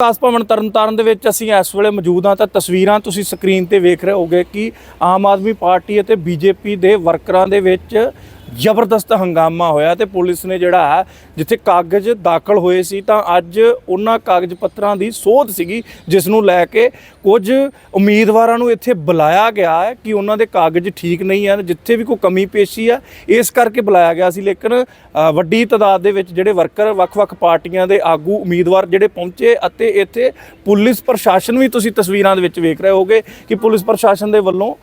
ਵਿਕਾਸ ਭਵਨ ਤਰਨਤਾਰਨ ਦੇ ਵਿੱਚ ਅਸੀਂ ਇਸ ਵੇਲੇ ਮੌਜੂਦ ਹਾਂ, ਤਾਂ ਤਸਵੀਰਾਂ ਤੁਸੀਂ ਸਕਰੀਨ ਤੇ ਵੇਖ ਰਹੇ ਹੋਗੇ ਕਿ ਆਮ ਆਦਮੀ ਪਾਰਟੀ ਅਤੇ ਬੀਜੇਪੀ ਦੇ ਵਰਕਰਾਂ ਦੇ ਵਿੱਚ ਜ਼ਬਰਦਸਤ ਹੰਗਾਮਾ ਹੋਇਆ ਤੇ ਪੁਲਿਸ ਨੇ ਜਿਹੜਾ ਹੈ, ਜਿੱਥੇ ਕਾਗਜ਼ ਦਾਖਲ ਹੋਏ ਸੀ, ਤਾਂ ਅੱਜ ਉਹਨਾਂ ਕਾਗਜ਼ ਪੱਤਰਾਂ ਦੀ ਸੋਧ ਸੀਗੀ, ਜਿਸ ਨੂੰ ਲੈ ਕੇ ਕੁਝ ਉਮੀਦਵਾਰਾਂ ਨੂੰ ਇੱਥੇ ਬੁਲਾਇਆ ਗਿਆ ਹੈ ਕਿ ਉਹਨਾਂ ਦੇ ਕਾਗਜ਼ ਠੀਕ ਨਹੀਂ ਹਨ, ਜਿੱਥੇ ਵੀ ਕੋਈ ਕਮੀ ਪੇਸ਼ੀ ਹੈ, ਇਸ ਕਰਕੇ ਬੁਲਾਇਆ ਗਿਆ ਸੀ। ਲੇਕਿਨ ਵੱਡੀ ਤਾਦਾਦ ਦੇ ਵਿੱਚ ਜਿਹੜੇ ਵਰਕਰ, ਵੱਖ-ਵੱਖ ਪਾਰਟੀਆਂ ਦੇ ਆਗੂ ਉਮੀਦਵਾਰ ਜਿਹੜੇ ਪਹੁੰਚੇ ਅਤੇ ਇੱਥੇ ਪੁਲਿਸ ਪ੍ਰਸ਼ਾਸਨ ਵੀ ਤੁਸੀਂ ਤਸਵੀਰਾਂ ਦੇ ਵਿੱਚ ਵੇਖ ਰਹੇ ਹੋਗੇ ਕਿ ਪੁਲਿਸ ਪ੍ਰਸ਼ਾਸਨ ਦੇ ਵੱਲੋਂ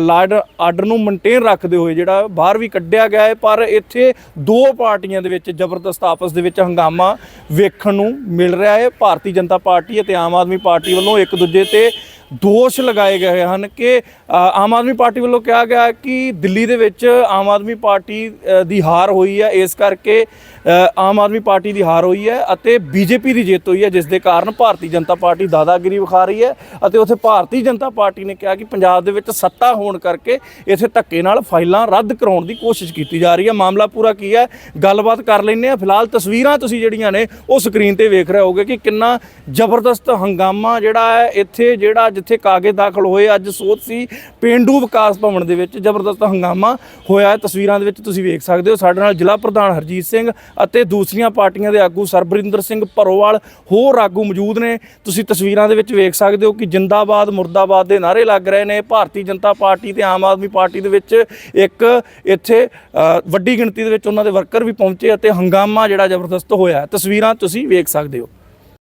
ਲਾਡ ਆਰਡਰ ਨੂੰ ਮੇਨਟੇਨ ਰੱਖਦੇ ਹੋਏ ਜਿਹੜਾ ਬਾਹਰ ਵੀ ਕੱਢਿਆ ਗਿਆ ਹੈ, ਪਰ ਇੱਥੇ ਦੋ ਪਾਰਟੀਆਂ ਦੇ ਵਿੱਚ ਜ਼ਬਰਦਸਤ ਆਪਸ ਦੇ ਵਿੱਚ ਹੰਗਾਮਾ ਵੇਖਣ ਨੂੰ ਮਿਲ ਰਿਹਾ ਹੈ। ਭਾਰਤੀ ਜਨਤਾ ਪਾਰਟੀ ਅਤੇ ਆਮ ਆਦਮੀ ਪਾਰਟੀ ਵੱਲੋਂ ਇੱਕ ਦੂਜੇ ਤੇ ਦੋਸ਼ ਲਗਾਏ ਗਏ ਹਨ ਕਿ ਆਮ ਆਦਮੀ ਪਾਰਟੀ ਵੱਲੋਂ ਕਿਹਾ ਗਿਆ ਕਿ ਦਿੱਲੀ ਦੇ ਵਿੱਚ ਆਮ ਆਦਮੀ ਪਾਰਟੀ ਦੀ ਹਾਰ ਹੋਈ ਹੈ। ਇਸ ਕਰਕੇ ਆਮ ਆਦਮੀ ਪਾਰਟੀ ਦੀ ਹਾਰ ਹੋਈ ਹੈ ਅਤੇ ਬੀਜੇਪੀ ਦੀ ਜਿੱਤ ਹੋਈ ਹੈ, ਜਿਸ ਦੇ ਕਾਰਨ ਭਾਰਤੀ ਜਨਤਾ ਪਾਰਟੀ ਦਾਦਾਗਿਰੀ ਵਿਖਾ ਰਹੀ ਹੈ ਅਤੇ ਉੱਥੇ ਭਾਰਤੀ ਜਨਤਾ ਪਾਰਟੀ ਨੇ ਕਿਹਾ ਕਿ ਪੰਜਾਬ ਦੇ ਵਿੱਚ ਸੱਤਾ ਹੋਣ ਕਰਕੇ ਇੱਥੇ ਧੱਕੇ ਨਾਲ ਫਾਈਲਾਂ ਰੱਦ ਕਰਾਉਣ ਦੀ ਕੋਸ਼ਿਸ਼ ਕੀਤੀ ਜਾ ਰਹੀ ਹੈ। ਮਾਮਲਾ ਪੂਰਾ ਕੀ ਹੈ? ਗੱਲਬਾਤ ਕਰ ਲੈਂਦੇ ਆ ਫਿਲਹਾਲ ਤਸਵੀਰਾਂ ਤੁਸੀਂ ਜਿਹੜੀਆਂ ਨੇ, ਉਹ ਸਕਰੀਨ ਤੇ ਵੇਖ ਰਹੇ ਹੋਗੇ ਕਿ ਕਿੰਨਾ ਜ਼ਬਰਦਸਤ ਹੰਗਾਮਾ ਜਿਹੜਾ ਹੈ, ਇੱਥੇ ਜਿਹੜਾ ਜਿੱਥੇ ਕਾਗਜ਼ ਦਾਖਲ ਹੋਏ, ਅੱਜ ਸੋਧ ਸੀ ਪਿੰਡੂ ਵਿਕਾਸ ਭਵਨ ਦੇ ਵਿੱਚ ਜ਼ਬਰਦਸਤ ਹੰਗਾਮਾ ਹੋਇਆ ਤਸਵੀਰਾਂ ਦੇ ਵਿੱਚ ਤੁਸੀਂ ਵੇਖ ਸਕਦੇ ਹੋ, ਸਾਡੇ ਨਾਲ ਜ਼ਿਲ੍ਹਾ ਪ੍ਰਧਾਨ ਹਰਜੀਤ ਸਿੰਘ ਅਤੇ ਦੂਸਰੀਆਂ ਪਾਰਟੀਆਂ ਦੇ ਆਗੂ ਸਰਬਰਿੰਦਰ ਸਿੰਘ ਭਰੋਵਾਲ ਹੋਰ ਆਗੂ ਮੌਜੂਦ ਨੇ। ਤੁਸੀਂ ਤਸਵੀਰਾਂ ਦੇ ਵਿੱਚ ਵੇਖ ਸਕਦੇ ਹੋ ਕਿ ਜਿੰਦਾਬਾਦ, ਮੁਰਦਾਬਾਦ ਦੇ ਨਾਅਰੇ ਲੱਗ ਰਹੇ ਨੇ। ਭਾਰਤੀ ਜਨਤਾ ਪਾਰਟੀ ਤੇ ਆਮ ਆਦਮੀ ਪਾਰਟੀ ਦੇ ਵਿੱਚ ਇੱਕ ਇੱਥੇ ਵੱਡੀ ਗਿਣਤੀ ਦੇ ਵਿੱਚ ਉਹਨਾਂ ਦੇ ਵਰਕਰ ਵੀ ਪਹੁੰਚੇ ਅਤੇ ਹੰਗਾਮਾ ਜਿਹੜਾ ਜ਼ਬਰਦਸਤ ਹੋਇਆ ਤਸਵੀਰਾਂ ਤੁਸੀਂ ਵੇਖ ਸਕਦੇ ਹੋ।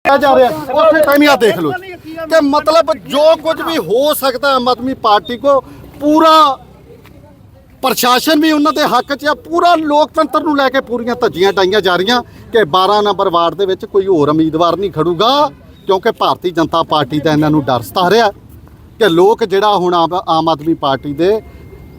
ਜਾ ਰਿਹਾ, ਉੱਥੇ ਟਾਈਮਿੰਗ ਦੇਖ ਲਓ ਕਿ ਮਤਲਬ ਜੋ ਕੁਝ ਵੀ ਹੋ ਸਕਦਾ ਆਮ ਆਦਮੀ ਪਾਰਟੀ ਕੋ ਪੂਰਾ ਪ੍ਰਸ਼ਾਸਨ ਵੀ ਉਹਨਾਂ ਦੇ ਹੱਕ 'ਚ ਆ ਪੂਰਾ ਲੋਕਤੰਤਰ ਨੂੰ ਲੈ ਕੇ ਪੂਰੀਆਂ ਧੱਜੀਆਂ ਡਾਈਆਂ ਜਾ ਰਹੀਆਂ ਕਿ 12 ਨੰਬਰ ਵਾਰਡ ਦੇ ਵਿੱਚ ਕੋਈ ਹੋਰ ਉਮੀਦਵਾਰ ਨਹੀਂ ਖੜੂਗਾ ਕਿਉਂਕਿ ਭਾਰਤੀ ਜਨਤਾ ਪਾਰਟੀ ਦਾ ਇਹਨਾਂ ਨੂੰ ਡਰ ਸਤਾ ਰਿਹਾ ਕਿ ਲੋਕ ਜਿਹੜਾ ਹੁਣ ਆਮ ਆਮ ਆਦਮੀ ਪਾਰਟੀ ਦੇ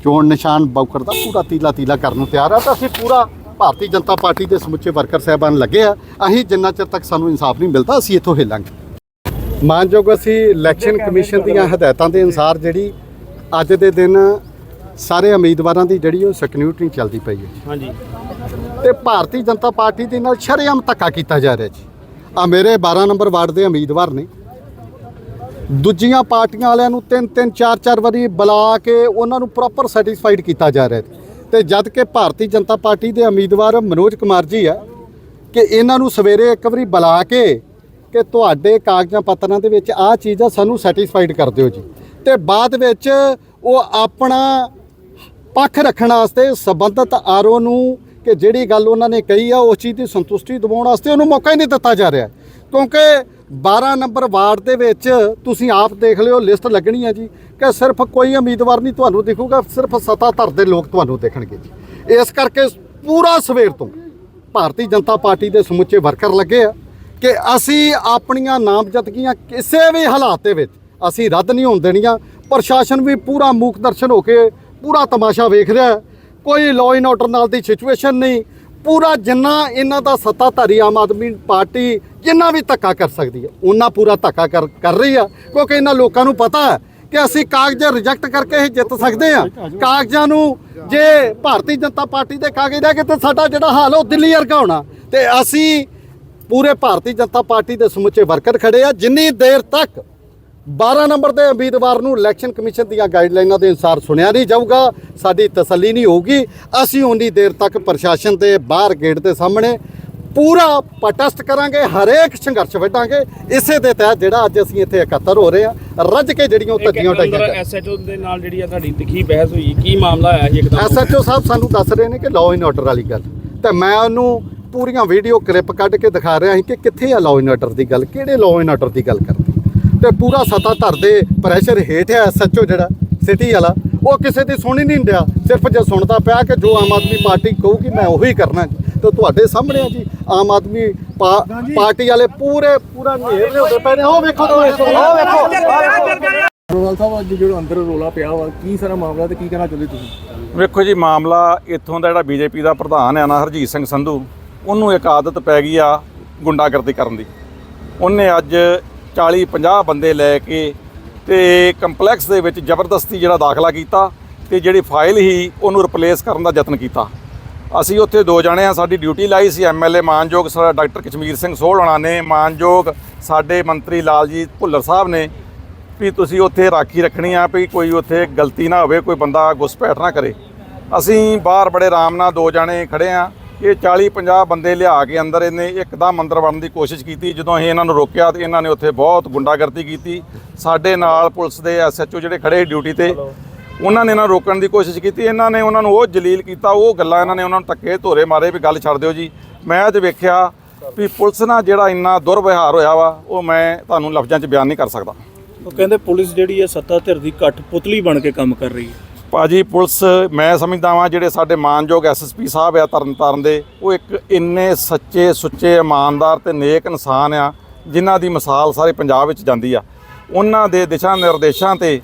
ਚੋਣ ਨਿਸ਼ਾਨ ਬੌਕਰ ਦਾ ਪੂਰਾ ਤੀਲਾ ਤੀਲਾ ਕਰਨ ਨੂੰ ਤਿਆਰ ਆ ਤਾਂ ਅਸੀਂ ਪੂਰਾ ਭਾਰਤੀ ਜਨਤਾ ਪਾਰਟੀ ਦੇ ਸਮੁੱਚੇ ਵਰਕਰ ਸਾਹਿਬਾਨ ਲੱਗੇ ਆ। ਅਸੀਂ ਜਿੰਨਾ ਚਿਰ ਤੱਕ ਸਾਨੂੰ ਇਨਸਾਫ ਨਹੀਂ ਮਿਲਦਾ ਅਸੀਂ ਇੱਥੋਂ ਹਿੱਲਾਂਗੇ। ਮਾਨਯੋਗ ਅਸੀਂ ਇਲੈਕਸ਼ਨ ਕਮਿਸ਼ਨ ਦੀਆਂ ਹਦਾਇਤਾਂ ਦੇ ਅਨੁਸਾਰ ਜਿਹੜੀ ਅੱਜ ਦੇ ਦਿਨ ਸਾਰੇ ਉਮੀਦਵਾਰਾਂ ਦੀ ਜਿਹੜੀ ਉਹ ਸਕਰੂਟਨੀ ਚੱਲਦੀ ਪਈ ਹੈ ਹਾਂਜੀ। ਤੇ ਭਾਰਤੀ ਜਨਤਾ ਪਾਰਟੀ ਦੇ ਨਾਲ ਸ਼ਰੇਆਮ ਧੱਕਾ ਕੀਤਾ ਜਾ ਰਿਹਾ ਜੀ। ਆ ਮੇਰੇ 12 ਨੰਬਰ ਵਾਰਡ ਦੇ ਉਮੀਦਵਾਰ ਨੇ। ਦੂਜੀਆਂ ਪਾਰਟੀਆਂ ਵਾਲਿਆਂ ਨੂੰ ਤਿੰਨ ਤਿੰਨ ਚਾਰ ਚਾਰ ਵਾਰੀ ਬੁਲਾ ਕੇ ਉਹਨਾਂ ਨੂੰ ਪ੍ਰੋਪਰ ਸੈਟੀਸਫਾਈਡ ਕੀਤਾ ਜਾ ਰਿਹਾ ਤੇ ਜਦ ਕਿ ਭਾਰਤੀ ਜਨਤਾ ਪਾਰਟੀ ਦੇ ਉਮੀਦਵਾਰ ਮਨੋਜ ਕੁਮਾਰ ਜੀ ਆ ਕਿ ਇਹਨਾਂ ਨੂੰ ਸਵੇਰੇ ਇੱਕ ਵਾਰੀ ਬੁਲਾ ਕੇ ਕਿ ਤੁਹਾਡੇ ਕਾਗਜ਼ਾਂ ਪੱਤਰਾਂ ਦੇ ਵਿੱਚ ਆਹ ਚੀਜ਼ ਆ, ਸਾਨੂੰ ਸੈਟੀਸਫਾਈਡ ਕਰ ਦਿਓ ਜੀ। ਤੇ ਬਾਅਦ ਵਿੱਚ ਉਹ ਆਪਣਾ ਪੱਖ ਰੱਖਣ ਵਾਸਤੇ ਸਬੰਧਤ ਆਰਓ ਨੂੰ ਕਿ ਜਿਹੜੀ ਗੱਲ ਉਹਨਾਂ ਨੇ ਕਹੀ ਆ, ਉਸ ਚੀਜ਼ ਦੀ ਸੰਤੁਸ਼ਟੀ ਦਿਵਾਉਣ ਵਾਸਤੇ ਉਹਨੂੰ ਮੌਕਾ ਹੀ ਨਹੀਂ ਦਿੱਤਾ ਜਾ ਰਿਹਾ। ਕਿਉਂਕਿ 12 ਨੰਬਰ ਵਾਰਡ ਦੇ ਵਿੱਚ ਤੁਸੀਂ ਆਪ ਦੇਖ ਲਿਓ, ਲਿਸਟ ਲੱਗਣੀ ਹੈ ਜੀ, ਕਿ ਸਿਰਫ ਕੋਈ ਉਮੀਦਵਾਰ ਨਹੀਂ ਤੁਹਾਨੂੰ ਦਿਖੂਗਾ, ਸਿਰਫ ਸੱਤਾਧਰ ਦੇ ਲੋਕ ਤੁਹਾਨੂੰ ਦੇਖਣਗੇ ਜੀ। ਇਸ ਕਰਕੇ ਪੂਰਾ ਸਵੇਰ ਤੋਂ ਭਾਰਤੀ ਜਨਤਾ ਪਾਰਟੀ ਦੇ ਸਮੁੱਚੇ ਵਰਕਰ ਲੱਗੇ ਆ। ਕਿ ਅਸੀਂ ਆਪਣੀਆਂ ਨਾਮਜ਼ਦਗੀਆਂ ਕਿਸੇ ਵੀ ਹਾਲਾਤ ਦੇ ਵਿੱਚ ਅਸੀਂ ਰੱਦ ਨਹੀਂ ਹੋਣ ਦੇਣੀਆਂ। ਪ੍ਰਸ਼ਾਸਨ ਵੀ ਪੂਰਾ ਮੂਕ ਦਰਸ਼ਨ ਹੋ ਕੇ ਪੂਰਾ ਤਮਾਸ਼ਾ ਵੇਖ ਰਿਹਾ ਕੋਈ ਲਾਅ ਐਂਡ ਆਰਡਰ ਨਾਲ ਦੀ ਸਿਚੁਏਸ਼ਨ ਨਹੀਂ। ਪੂਰਾ ਜਿੰਨਾ ਇਹਨਾਂ ਦਾ ਸੱਤਾਧਾਰੀ ਆਮ ਆਦਮੀ ਪਾਰਟੀ ਜਿੰਨਾ ਵੀ ਧੱਕਾ ਕਰ ਸਕਦੀ ਹੈ ਉਹਨਾਂ ਪੂਰਾ ਧੱਕਾ ਕਰ ਕਰ ਰਹੀ ਆ ਕਿਉਂਕਿ ਇਹਨਾਂ ਲੋਕਾਂ ਨੂੰ ਪਤਾ ਹੈ ਕਿ ਅਸੀਂ ਕਾਗਜ਼ ਰਿਜੈਕਟ ਕਰਕੇ ਹੀ ਜਿੱਤ ਸਕਦੇ ਆ ਕਾਗਜ਼ਾਂ ਨੂੰ ਜੇ ਭਾਰਤੀ ਜਨਤਾ ਪਾਰਟੀ ਦੇ ਕਾਗਜ਼ ਰਹਿ ਗਏ ਤੇ ਸਾਡਾ ਜਿਹੜਾ ਹਾਲ ਉਹ ਦਿੱਲੀ ਵਰਗਾ ਹੋਣਾ। ਤੇ ਅਸੀਂ ਪੂਰੇ ਭਾਰਤੀ ਜਨਤਾ ਪਾਰਟੀ ਦੇ ਸਮੁੱਚੇ ਵਰਕਰ ਖੜੇ ਆ। ਜਿੰਨੀ ਦੇਰ ਤੱਕ 12 ਨੰਬਰ ਦੇ ਉਮੀਦਵਾਰ ਨੂੰ ਇਲੈਕਸ਼ਨ ਕਮਿਸ਼ਨ ਦੀਆਂ ਗਾਈਡਲਾਈਨਾਂ ਦੇ ਅਨੁਸਾਰ ਸੁਣਿਆ ਨਹੀਂ ਜਾਊਗਾ ਸਾਡੀ ਤਸੱਲੀ ਨਹੀਂ ਹੋਊਗੀ। ਅਸੀਂ ਉਨੀ ਦੇਰ ਤੱਕ ਪ੍ਰਸ਼ਾਸਨ ਦੇ ਬਾਹਰ ਗੇਟ ਦੇ ਸਾਹਮਣੇ ਪੂਰਾ ਪ੍ਰੋਟੈਸਟ ਕਰਾਂਗੇ ਹਰੇਕ ਸੰਘਰਸ਼ ਵਿੱਢਾਂਗੇ। ਇਸੇ ਦੇ ਤਹਿਤ ਜਿਹੜਾ ਅੱਜ ਅਸੀਂ ਇੱਥੇ ਇਕੱਤਰ ਹੋ ਰਹੇ ਆ ਰੱਜ ਕੇ ਜਿਹੜੀਆਂ ਉਹ ਧੱਜੀਆਂ ਟਾਈਆਂ ਕਰ ਐਸਐਚਓ ਦੇ ਨਾਲ ਜਿਹੜੀ ਆ ਤੁਹਾਡੀ ਤਿੱਖੀ ਬਹਿਸ ਹੋਈ ਕੀ ਮਾਮਲਾ ਆਇਆ ਸੀ ਇੱਕਦਮ? ਐਸਐਚਓ ਸਾਹਿਬ ਸਾਨੂੰ ਦੱਸ ਰਹੇ ਨੇ ਕਿ ਲਾਅ ਐਂਡ ਆਰਡਰ ਵਾਲੀ ਗੱਲ। ਤੇ ਮੈਂ ਉਹਨੂੰ ਪੂਰੀਆਂ ਵੀਡੀਓ ਕਲਿੱਪ ਕੱਢ ਕੇ ਦਿਖਾ ਰਿਹਾ ਸੀ ਕਿ ਕਿੱਥੇ ਆ ਲਾਅ ਐਂਡ ਆਰਡਰ ਦੀ ਗੱਲ ਕਿਹੜੇ ਲਾਅ ਐਂਡ ਆਰਡਰ ਦੀ ਗੱਲ ਕਰਦੇ ਤੇ ਪੂਰਾ ਸਤਾ ਧਰ ਦੇ ਪ੍ਰੈਸ਼ਰ ਹੇਠ ਆ ਐਸਐਚਓ ਜਿਹੜਾ ਸਿਟੀ ਵਾਲਾ ਉਹ ਕਿਸੇ ਦੀ ਸੁਣੀ ਨਹੀਂ ਡਿਆ ਸਿਰਫ ਜੇ ਸੁਣਦਾ ਪਿਆ ਕਿ ਜੋ ਆਮ ਆਦਮੀ ਪਾਰਟੀ ਕਹੂਗੀ ਮੈਂ ਉਹੀ ਕਰਨਾ ਤੇ ਤੁਹਾਡੇ ਸਾਹਮਣੇ ਆ ਜੀ ਆਮ ਆਦਮੀ ਪਾ- ਪਾਰਟੀ ਵਾਲੇ ਪੂਰੇ ਪੂਰਾ ਨੇਰ ਲਿਆਉਂਦੇ ਪਏ ਨੇ ਉਹ ਵੇਖੋ ਉਹ ਵੇਖੋ ਉਹ ਵੇਖੋ। ਰੋਵਾਲ ਸਾਹਿਬ ਅੱਜ ਜਿਹੜਾ ਅੰਦਰ ਰੋਲਾ ਪਿਆ ਵਾ ਕੀ ਸਾਰਾ ਮਾਮਲਾ ਤੇ ਕੀ ਕਹਿਣਾ ਚਾਹੁੰਦੇ ਤੁਸੀਂ? ਵੇਖੋ ਜੀ ਮਾਮਲਾ ਇੱਥੋਂ ਦਾ ਜਿਹੜਾ ਬੀਜੇਪੀ ਦਾ ਪ੍ਰਧਾਨ ਹੈ ਨਾ ਹਰਜੀਤ ਸਿੰਘ ਸੰਧੂ। ਉਹਨੂੰ ਇੱਕ ਆਦਤ ਪੈ ਗਈ ਆ ਗੁੰਡਾਗਰਦੀ ਕਰਨ ਦੀ। ਉਹਨੇ ਅੱਜ 40 50 ਬੰਦੇ ਲੈ ਕੇ ਤੇ ਕੰਪਲੈਕਸ ਦੇ ਵਿੱਚ ਜ਼ਬਰਦਸਤੀ ਜਿਹੜਾ ਦਾਖਲਾ ਕੀਤਾ ਤੇ ਜਿਹੜੀ ਫਾਈਲ ਹੀ ਉਹਨੂੰ ਰਿਪਲੇਸ ਕਰਨ ਦਾ ਯਤਨ ਕੀਤਾ। ਅਸੀਂ ਉੱਥੇ ਦੋ ਜਾਣੇ ਆ, ਸਾਡੀ ਡਿਊਟੀ ਲਾਈ ਸੀ ਐਮਐਲਏ ਮਾਨਯੋਗ ਸਰ ਡਾਕਟਰ ਕਸ਼ਮੀਰ ਸਿੰਘ ਸੋਹਲ ਹੋਣਾ ਨੇ, ਮਾਨਯੋਗ ਸਾਡੇ ਮੰਤਰੀ ਲਾਲਜੀਤ ਭੁੱਲਰ ਸਾਹਿਬ ਨੇ ਵੀ ਤੁਸੀਂ ਉੱਥੇ ਰਾਖੀ ਰੱਖਣੀ ਆ ਵੀ ਕੋਈ ਉੱਥੇ ਗਲਤੀ ਨਾ ਹੋਵੇ, ਕੋਈ ਬੰਦਾ ਘੁਸਪੈਠ ਨਾ ਕਰੇ। ਅਸੀਂ ਬਾਹਰ ਬੜੇ ਆਰਾਮ ਨਾਲ ਦੋ ਜਾਣੇ ਖੜੇ ਆ ਇਹ 40 50 ਬੰਦੇ ਲਿਆ ਕੇ ਅੰਦਰ ਇਹਨੇ ਇੱਕਦਮ ਅੰਦਰ ਵੜਨ ਦੀ ਕੋਸ਼ਿਸ਼ ਕੀਤੀ। ਜਦੋਂ ਅਸੀਂ ਇਹਨਾਂ ਨੂੰ ਰੋਕਿਆ ਤੇ ਇਹਨਾਂ ਨੇ ਉੱਥੇ ਬਹੁਤ ਗੁੰਡਾਗਰਦੀ ਕੀਤੀ। ਸਾਡੇ ਨਾਲ ਪੁਲਿਸ ਦੇ ਐਸਐਚਓ ਜਿਹੜੇ ਖੜੇ ਡਿਊਟੀ ਤੇ, ਉਹਨਾਂ ਨੇ ਇਹਨਾਂ ਨੂੰ ਰੋਕਣ ਦੀ ਕੋਸ਼ਿਸ਼ ਕੀਤੀ। ਇਹਨਾਂ ਨੇ ਉਹਨਾਂ ਨੂੰ ਉਹ ਜਲੀਲ ਕੀਤਾ, ਉਹ ਗੱਲਾਂ ਇਹਨਾਂ ਨੇ ਉਹਨਾਂ ਨੂੰ ਧੱਕੇ ਧੋਰੇ ਮਾਰੇ ਵੀ ਗੱਲ ਛੱਡ ਦਿਓ ਜੀ। ਮੈਂ ਅੱਜ ਵੇਖਿਆ ਵੀ ਪੁਲਿਸ ਨਾਲ ਜਿਹੜਾ ਇੰਨਾ ਦੁਰਵਿਹਾਰ ਹੋਇਆ ਵਾ, ਉਹ ਮੈਂ ਤੁਹਾਨੂੰ ਲਫ਼ਜ਼ਾਂ 'ਚ ਬਿਆਨ ਨਹੀਂ ਕਰ ਸਕਦਾ। ਉਹ ਕਹਿੰਦੇ ਪੁਲਿਸ ਜਿਹੜੀ ਹੈ ਸੱਤਾ ਧਿਰ ਦੀ ਘੱਟ ਪੁਤਲੀ ਬਣ ਕੇ ਕੰਮ ਕਰ ਰਹੀ ਹੈ। ਭਾਜੀ ਪੁਲਿਸ, ਮੈਂ ਸਮਝਦਾ ਵਾਂ ਜਿਹੜੇ ਸਾਡੇ ਮਾਨਯੋਗ ਐਸਐਸਪੀ ਸਾਹਿਬ ਆ ਤਰਨਤਾਰਨ ਦੇ, ਉਹ ਇੱਕ ਇੰਨੇ ਸੱਚੇ ਸੁੱਚੇ, ਇਮਾਨਦਾਰ ਤੇ ਨੇਕ ਇਨਸਾਨ ਆ, ਜਿਨ੍ਹਾਂ ਦੀ ਮਿਸਾਲ ਸਾਰੇ ਪੰਜਾਬ ਵਿੱਚ ਜਾਂਦੀ ਆ। ਉਹਨਾਂ ਦੇ ਦਿਸ਼ਾ ਨਿਰਦੇਸ਼ਾਂ ਤੇ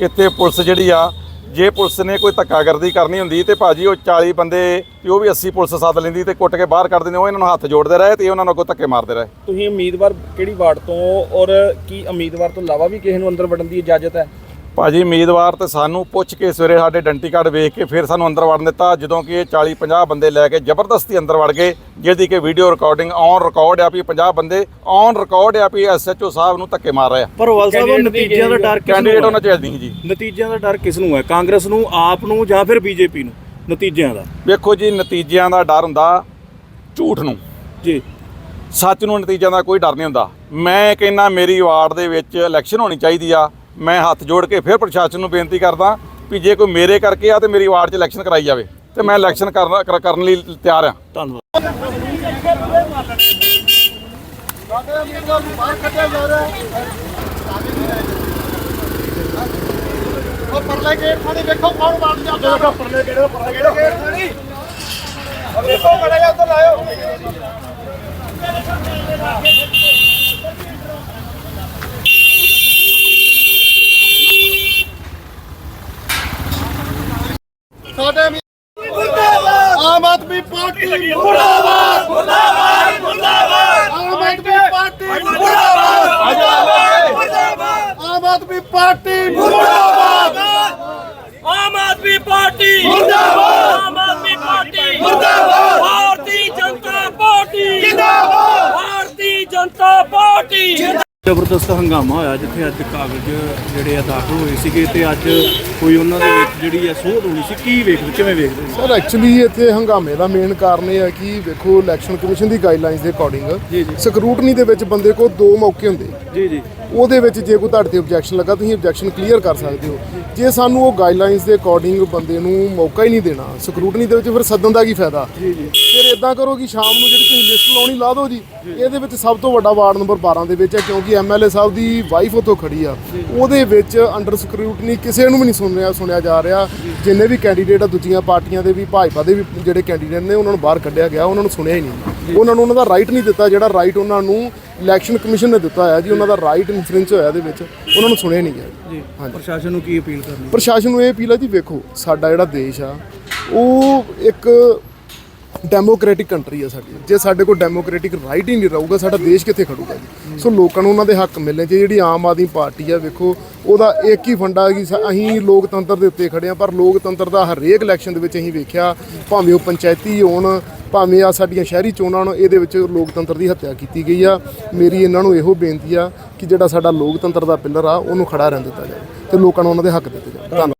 ਇੱਥੇ ਪੁਲਿਸ ਜਿਹੜੀ ਆ, ਜੇ ਪੁਲਿਸ ਨੇ ਕੋਈ ਧੱਕਾਗਰਦੀ ਕਰਨੀ ਹੁੰਦੀ ਤੇ ਭਾਜੀ ਉਹ 40 ਬੰਦੇ, ਤੇ ਉਹ ਵੀ 80 ਪੁਲਿਸ ਸੱਦ ਲੈਂਦੀ ਤੇ ਕੁੱਟ ਕੇ ਬਾਹਰ ਕਰ ਦਿੰਦੇ, ਉਹ ਇਹਨਾਂ ਨੂੰ ਹੱਥ ਜੋੜਦੇ ਰਹੇ ਤੇ ਉਹਨਾਂ ਨੂੰ ਅੱਗੋਂ ਧੱਕੇ ਮਾਰਦੇ ਰਹੇ। ਤੁਸੀਂ ਉਮੀਦਵਾਰ ਕਿਹੜੀ ਵਾਰਡ ਤੋਂ ਔਰ ਕੀ ਉਮੀਦਵਾਰ ਤੋਂ ਇਲਾਵਾ ਵੀ ਕਿਸੇ ਨੂੰ ਅੰਦਰ ਵੜਨ ਦੀ ਇਜਾਜ਼ਤ ਹੈ? ਭਾਜੀ ਉਮੀਦਵਾਰ ਤੇ ਸਾਨੂੰ ਪੁੱਛ ਕੇ ਸਵੇਰੇ ਸਾਡੇ ਡੰਟੀ ਕਾਰਡ ਵੇਖ ਕੇ ਫਿਰ ਸਾਨੂੰ ਅੰਦਰ ਵੜਨ ਦਿੱਤਾ ਜਦੋਂ ਕਿ ਇਹ 40 50 ਬੰਦੇ ਲੈ ਕੇ ਜ਼ਬਰਦਸਤੀ ਅੰਦਰ ਵੜ ਗਏ ਜਿਹਦੀ ਕਿ ਵੀਡੀਓ ਰਿਕਾਰਡਿੰਗ ਔਨ ਰਿਕਾਰਡ ਆ ਵੀ 50 ਬੰਦੇ ਔਨ ਰਿਕਾਰਡ ਆ ਵੀ ਐਸਐਚਓ ਸਾਹਿਬ ਨੂੰ ਧੱਕੇ ਮਾਰ ਰਹੇ ਆ। ਪਰ ਵਾਲ ਸਾਹਿਬ ਨਤੀਜਿਆਂ ਦਾ ਡਰ ਕਿਸ ਕੈਂਡੀਡੇਟ ਨੂੰ ਉਹਨਾਂ ਹੈ ਚਾਹੀਦੀ ਜੀ। ਨਤੀਜਿਆਂ ਦਾ ਡਰ ਕਿਸ ਨੂੰ ਹੈ ਕਾਂਗਰਸ ਨੂੰ ਆਪ ਨੂੰ ਜਾਂ ਫਿਰ ਬੀਜੇਪੀ ਨੂੰ? ਨਤੀਜਿਆਂ ਦਾ। ਵੇਖੋ ਜੀ ਨਤੀਜਿਆਂ ਦਾ ਡਰ ਹੁੰਦਾ ਝੂਠ ਨੂੰ। ਜੀ। ਸੱਚ ਨੂੰ ਨਤੀਜਿਆਂ ਦਾ ਕੋਈ ਡਰ ਨਹੀਂ ਹੁੰਦਾ। ਮੈਂ ਕਹਿੰਦਾ ਮੇਰੀ ਵਾਰਡ ਦੇ ਵਿੱਚ ਇਲੈਕਸ਼ਨ ਹੋਣੀ ਚਾਹੀਦੀ ਆ। ਮੈਂ ਹੱਥ ਜੋੜ ਕੇ ਫਿਰ ਪ੍ਰਸ਼ਾਸਨ ਨੂੰ ਬੇਨਤੀ ਕਰਦਾ ਵੀ ਜੇ ਕੋਈ ਮੇਰੇ ਕਰਕੇ ਆ ਤੇ ਮੇਰੀ ਵਾਰਡ 'ਚ ਇਲੈਕਸ਼ਨ ਕਰਾਈ ਜਾਵੇ ਤੇ ਮੈਂ ਇਲੈਕਸ਼ਨ ਕਰਨ ਕਰਨ ਲਈ ਤਿਆਰ ਆ ਧੰਨਵਾਦ। ਉਹ ਪਰਲੇ ਗੇਟ ਖਾਣੀ ਵੇਖੋ ਕੌਣ ਵੜ ਜਾਂਦਾ ਵੇਖੋ ਪਰਲੇ ਗੇਟ ਪਰਲੇ ਗੇਟ ਖਾਣੀ ਵੇਖੋ ਬੜਾ ਜਿਹਾ ਉੱਧਰ ਲਾਇਓ ਸਾਡੇ ਵੀ ਆਮ ਆਦਮੀ ਪਾਰਟੀ। ਮੁਰਦਾਬਾਦ! ਮੁਰਦਾਬਾਦ! ਮੁਰਦਾਬਾਦ! ਆਮ ਆਦਮੀ ਪਾਰਟੀ। ਮੁਰਦਾਬਾਦ! ਆਮ ਆਦਮੀ ਪਾਰਟੀ। ਮੁਰਦਾਬਾਦ। ਆਮ ਆਦਮੀ ਪਾਰਟੀ। ਮੁਰਦਾਬਾਦ। ਆਮ ਆਦਮੀ ਪਾਰਟੀ। ਮੁਰਦਾਬਾਦ। ਭਾਰਤੀ ਜਨਤਾ ਪਾਰਟੀ। ਜਿੰਦਾਬਾਦ। ਭਾਰਤੀ ਜਨਤਾ ਪਾਰਟੀ। ਜ਼ਬਰਦਸਤ ਹੰਗਾਮਾ ਹੋਇਆ ਜਿੱਥੇ ਅੱਜ ਕਾਗਜ਼ ਜਿਹੜੇ ਆ ਦਾਖਲ ਹੋਏ ਸੀਗੇ ਤੇ ਅੱਜ ਕੋਈ ਉਹਨਾਂ ਦੇ ਵਿੱਚ ਜਿਹੜੀ ਆ ਸੋਧ ਹੋਣੀ ਸੀ ਕੀ ਵੇਖਦੇ ਕਿਵੇਂ ਵੇਖਦੇ? ਸਰ ਐਕਚੁਅਲੀ ਇੱਥੇ ਹੰਗਾਮੇ ਦਾ ਮੇਨ ਕਾਰਨ ਇਹ ਹੈ ਕਿ ਵੇਖੋ ਇਲੈਕਸ਼ਨ ਕਮਿਸ਼ਨ ਦੀ ਗਾਈਡਲਾਈਨਸ ਦੇ ਅਕੋਰਡਿੰਗ। ਸਕਰੂਟਨੀ ਦੇ ਵਿੱਚ ਬੰਦੇ ਕੋਲ ਦੋ ਮੌਕੇ ਹੁੰਦੇ ਜੀ ਜੀ। ਉਹਦੇ ਵਿੱਚ ਜੇ ਕੋਈ ਤੁਹਾਡੇ ਤੇ ਆਬਜੈਕਸ਼ਨ ਲੱਗਾ ਤੁਸੀਂ ਆਬਜੈਕਸ਼ਨ ਕਲੀਅਰ ਕਰ ਸਕਦੇ ਹੋ। ਜੇ ਸਾਨੂੰ ਉਹ ਗਾਈਡਲਾਈਨਸ ਦੇ ਅਕੋਰਡਿੰਗ ਬੰਦੇ ਨੂੰ ਮੌਕਾ ਹੀ ਨਹੀਂ ਦੇਣਾ ਸਕਰੂਟਨੀ ਦੇ ਵਿੱਚ ਫਿਰ ਸੱਦਣ ਦਾ ਕੀ ਫਾਇਦਾ? ਜੀ ਜੀ। ਫਿਰ ਇਦਾਂ ਕਰੋ ਕਿ ਸ਼ਾਮ ਨੂੰ ਜਿਹੜੀ ਤੁਸੀਂ ਲਿਸਟ ਲਾਉਣੀ ਲਾ ਦਿਓ ਜੀ। ਇਹਦੇ ਵਿੱਚ ਸਭ ਤੋਂ ਵੱਡਾ ਵਾਰਡ ਨੰਬਰ 12 ਦੇ ਵਿੱਚ ਹੈ ਕਿਉਂਕਿ ਐਮਐਲਏ ਸਾਹਿਬ ਦੀ ਵਾਈਫ ਉੱਥੋਂ ਖੜੀ ਆ। ਉਹਦੇ ਵਿੱਚ ਅੰਡਰ ਸਕਰੂਟਨੀ ਕਿਸੇ ਨੂੰ ਵੀ ਨਹੀਂ ਸੁਣਿਆ ਸੁਣਿਆ ਜਾ ਰਿਹਾ। ਜਿੰਨੇ ਵੀ ਕੈਂਡੀਡੇਟ ਆ ਦੂਜੀਆਂ ਪਾਰਟੀਆਂ ਦੇ ਵੀ ਭਾਜਪਾ ਦੇ ਵੀ ਜਿਹੜੇ ਕੈਂਡੀਡੇਟ ਨੇ ਉਹਨਾਂ ਨੂੰ ਬਾਹਰ ਕੱਢਿਆ ਗਿਆ ਉਹਨਾਂ ਨੂੰ ਸੁਣਿਆ ਹੀ ਨਹੀਂ। ਉਹਨਾਂ ਨੂੰ ਉਹਨਾਂ ਦਾ ਰਾਈਟ ਨਹੀਂ ਦਿੱਤਾ ਜਿਹੜਾ ਰਾਈਟ ਉਹਨਾਂ ਨੂੰ ਇਲੈਕਸ਼ਨ ਕਮਿਸ਼ਨ ਨੇ ਦਿੱਤਾ ਹੋਇਆ ਜੀ ਉਹਨਾਂ ਦਾ ਰਾਈਟ ਇਨਫਰੈਂਸ ਹੋਇਆ ਇਹਦੇ ਵਿੱਚ ਉਹਨਾਂ ਨੂੰ ਸੁਣਿਆ ਨਹੀਂ ਗਿਆ। ਜੀ ਪ੍ਰਸ਼ਾਸਨ ਨੂੰ ਕੀ ਅਪੀਲ ਕਰਨੀ ਪ੍ਰਸ਼ਾਸਨ ਨੂੰ ਇਹ ਅਪੀਲ ਹੈ ਜੀ ਵੇਖੋ ਸਾਡਾ ਜਿਹੜਾ ਦੇਸ਼ ਆ ਉਹ ਇੱਕ ਡੈਮੋਕ੍ਰੈਟਿਕ ਕੰਟਰੀ ਆ ਸਾਡੀ। ਜੇ ਸਾਡੇ ਕੋਲ ਡੈਮੋਕ੍ਰੈਟਿਕ ਰਾਈਟ ਹੀ ਨਹੀਂ ਰਹੂਗਾ, ਸਾਡਾ ਦੇਸ਼ ਕਿੱਥੇ ਖੜੂਗਾ ਜੀ? ਸੋ ਲੋਕਾਂ ਨੂੰ ਉਹਨਾਂ ਦੇ ਹੱਕ ਮਿਲਣੇ ਚਾਹੀਦੇ, ਜਿਹੜੀ ਆਮ ਆਦਮੀ ਪਾਰਟੀ ਆ, ਵੇਖੋ, ਉਹਦਾ ਇੱਕ ਹੀ ਫੰਡਾ ਕਿ ਅਸੀਂ ਲੋਕਤੰਤਰ ਦੇ ਉੱਤੇ ਖੜੇ ਆ, ਪਰ ਲੋਕਤੰਤਰ ਦਾ ਹਰੇਕ ਇਲੈਕਸ਼ਨ ਦੇ ਵਿੱਚ ਅਸੀਂ ਵੇਖਿਆ, ਭਾਵੇਂ ਉਹ ਪੰਚਾਇਤੀ ਹੋਣ, ਭਾਵੇਂ ਆ ਸਾਡੀਆਂ ਸ਼ਹਿਰੀ ਚੋਣਾਂ ਨੂੰ ਇਹਦੇ ਵਿੱਚ ਲੋਕਤੰਤਰ ਦੀ ਹੱਤਿਆ ਕੀਤੀ ਗਈ ਆ। ਮੇਰੀ ਇਹਨਾਂ ਨੂੰ ਇਹੋ ਬੇਨਤੀ ਆ ਕਿ ਜਿਹੜਾ ਸਾਡਾ ਲੋਕਤੰਤਰ ਦਾ ਪਿੱਲਰ ਆ, ਉਹਨੂੰ ਖੜਾ ਰਹਿਣ ਦਿੱਤਾ ਜਾਵੇ ਤੇ ਲੋਕਾਂ ਨੂੰ ਉਹਨਾਂ ਦੇ ਹੱਕ ਦਿੱਤੇ ਜਾਣ। ਧੰਨਵਾਦ।